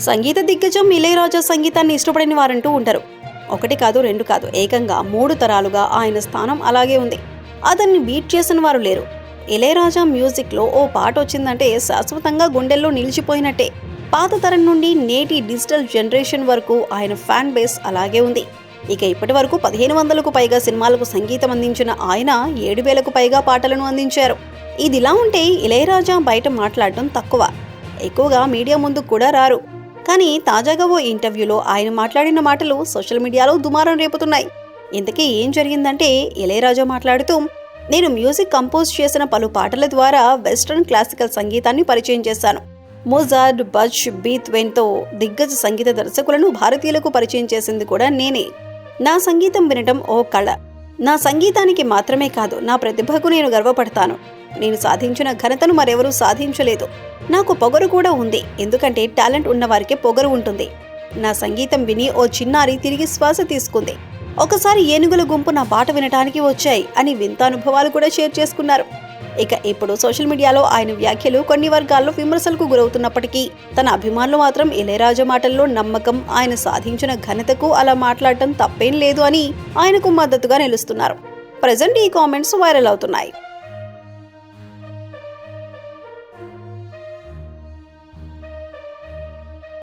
సంగీత దిగ్గజం ఇళయరాజా సంగీతాన్ని ఇష్టపడని వారంటూ ఉంటారు. ఒకటి కాదు రెండు కాదు ఏకంగా మూడు తరాలుగా ఆయన స్థానం అలాగే ఉంది. అతన్ని బీట్ చేసిన వారు లేరు. ఇళయరాజా మ్యూజిక్లో ఓ పాట వచ్చిందంటే శాశ్వతంగా గుండెల్లో నిలిచిపోయినట్టే. పాత తరం నుండి నేటి డిజిటల్ జనరేషన్ వరకు ఆయన ఫ్యాన్ బేస్ అలాగే ఉంది. ఇక ఇప్పటి వరకు పదిహేను వందలకు పైగా సినిమాలకు సంగీతం అందించిన ఆయన ఏడు వేలకు పైగా పాటలను అందించారు. ఇదిలా ఉంటే ఇళయరాజా బయట మాట్లాడటం తక్కువ. ఎక్కువగా మీడియా ముందు కూడా రారు. కానీ తాజాగా ఓ ఇంటర్వ్యూలో ఆయన మాట్లాడిన మాటలు సోషల్ మీడియాలో దుమారం రేపుతున్నాయి. ఇంతకీ ఏం జరిగిందంటే ఇళయరాజా మాట్లాడుతూ నేను మ్యూజిక్ కంపోజ్ చేసిన పలు పాటల ద్వారా వెస్ట్రన్ క్లాసికల్ సంగీతాన్ని పరిచయం చేశాను. మోజార్డ్ బజ్ బీత్వెన్తో దిగ్గజ సంగీత దర్శకులను భారతీయులకు పరిచయం చేసింది కూడా నేనే. నా సంగీతం వినటం ఓ కళ. నా సంగీతానికి మాత్రమే కాదు నా ప్రతిభకు నేను గర్వపడతాను. నేను సాధించిన ఘనతను మరెవరూ సాధించలేదు. నాకు పొగరు కూడా ఉంది. ఎందుకంటే టాలెంట్ ఉన్నవారికే పొగరు ఉంటుంది. నా సంగీతం విని ఓ చిన్నారి తిరిగి శ్వాస తీసుకుంది. ఒకసారి ఏనుగుల గుంపు నా పాట వినటానికి వచ్చాయి అని వింత అనుభవాలు కూడా షేర్ చేసుకున్నారు. ఇక ఇప్పుడు సోషల్ మీడియాలో ఆయన వ్యాఖ్యలు కొన్ని వర్గాల్లో విమర్శలకు గురవుతున్నప్పటికీ తన అభిమానులు మాత్రం ఇళయరాజా మాటల్లో నమ్మకం ఆయన సాధించిన ఘనతకు అలా మాట్లాడటం తప్పేం లేదు అని ఆయనకు మద్దతుగా నిలుస్తున్నారు. ప్రజెంట్ ఈ కామెంట్స్ వైరల్ అవుతున్నాయి.